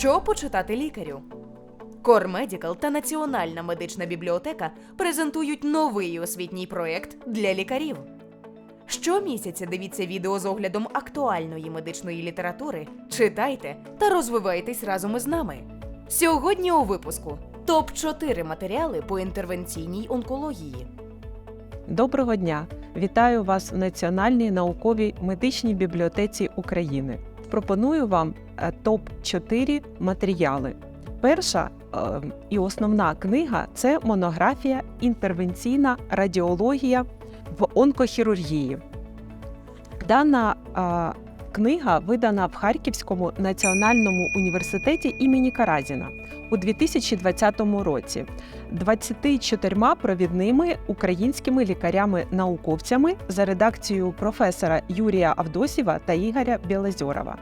Що почитати лікарю? Кормедікал та Національна медична бібліотека презентують новий освітній проєкт для лікарів. Щомісяця дивіться відео з оглядом актуальної медичної літератури, читайте та розвивайтесь разом із нами. Сьогодні у випуску топ 4 матеріали по інтервенційній онкології. Доброго дня! Вітаю вас в Національній науковій медичній бібліотеці України. Пропоную вам е, топ 4 матеріали. Перша е, і основна книга це монографія Інтервенційна радіологія в онкохірургії. Дана е, книга видана в Харківському національному університеті імені Каразіна у 2020 році 24 провідними українськими лікарями-науковцями за редакцією професора Юрія Авдосєва та Ігоря Білозьорова.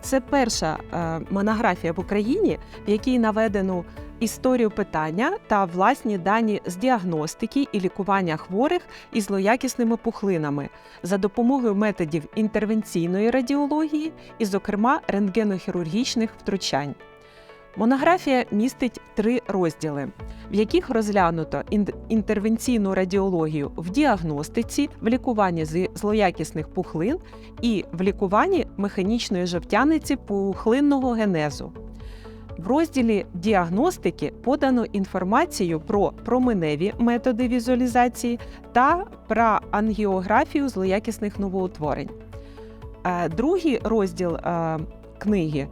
Це перша е, монографія в Україні, в якій наведено історію питання та власні дані з діагностики і лікування хворих із злоякісними пухлинами за допомогою методів інтервенційної радіології і, зокрема, рентгенохірургічних втручань. Монографія містить три розділи, в яких розглянуто інтервенційну радіологію в діагностиці, в лікуванні злоякісних пухлин і в лікуванні механічної жовтяниці пухлинного генезу. В розділі діагностики подано інформацію про променеві методи візуалізації та про ангіографію злоякісних новоутворень. Е, Другий розділ е, книги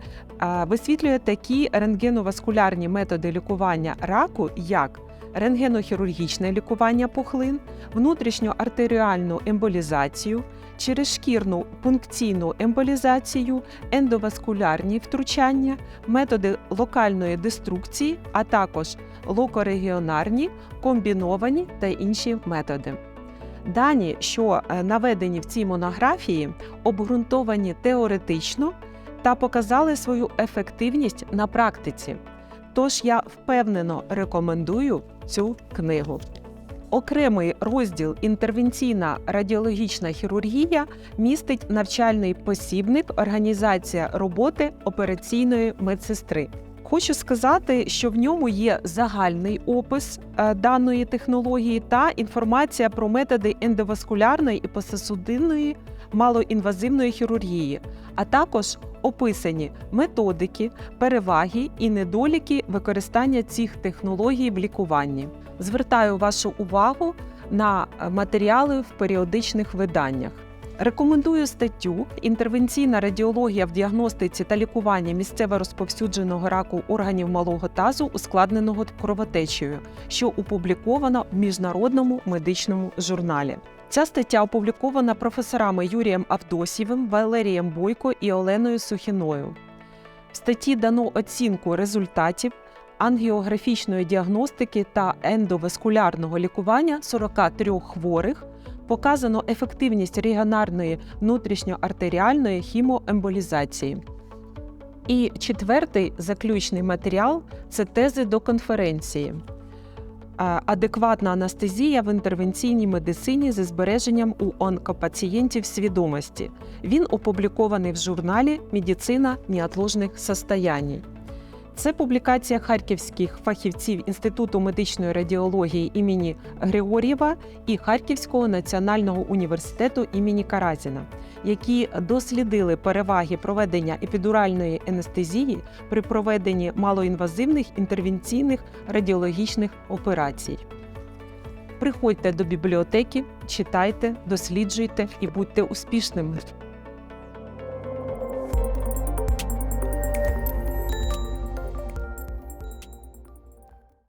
висвітлює такі рентгеноваскулярні методи лікування раку, як рентгенохірургічне лікування пухлин, внутрішньоартеріальну емболізацію, черезшкірну пункційну емболізацію, ендоваскулярні втручання, методи локальної деструкції, а також локорегіонарні, комбіновані та інші методи. Дані, що е, наведені в цій монографії, обґрунтовані теоретично та показали свою ефективність на практиці. Тож я впевнено рекомендую цю книгу. Окремий розділ інтервенційна радіологічна хірургія містить навчальний посібник Організація роботи операційної медсестри. Хочу сказати, що в ньому є загальний опис е, даної технології та інформація про методи ендоваскулярної і посесудинної малоінвазивної хірургії, а також описані методики, переваги і недоліки використання цих технологій в лікуванні. Звертаю вашу увагу на матеріали в періодичних виданнях. Рекомендую статтю Інтервенційна радіологія в діагностиці та лікуванні місцево розповсюдженого раку органів малого тазу, ускладненого кровотечею, що опублікована в міжнародному медичному журналі. Ця стаття опублікована професорами Юрієм Авдосєвим, Валерієм Бойко і Оленою Сухіною. В статті дано оцінку результатів ангіографічної діагностики та ендоваскулярного лікування 43 хворих. Показано ефективність регіонарної внутрішньоартеріальної хімоемболізації. І четвертий заключний матеріал це тези до конференції. Адекватна анестезія в інтервенційній медицині зі збереженням у онкопацієнтів свідомості. Він опублікований в журналі Медицина неотложних состояній. Це публікація харківських фахівців Інституту медичної радіології імені Григор'єва і Харківського національного університету імені Каразіна, які дослідили переваги проведення епідуральної анестезії при проведенні малоінвазивних інтервенційних радіологічних операцій. Приходьте до бібліотеки, читайте, досліджуйте і будьте успішними.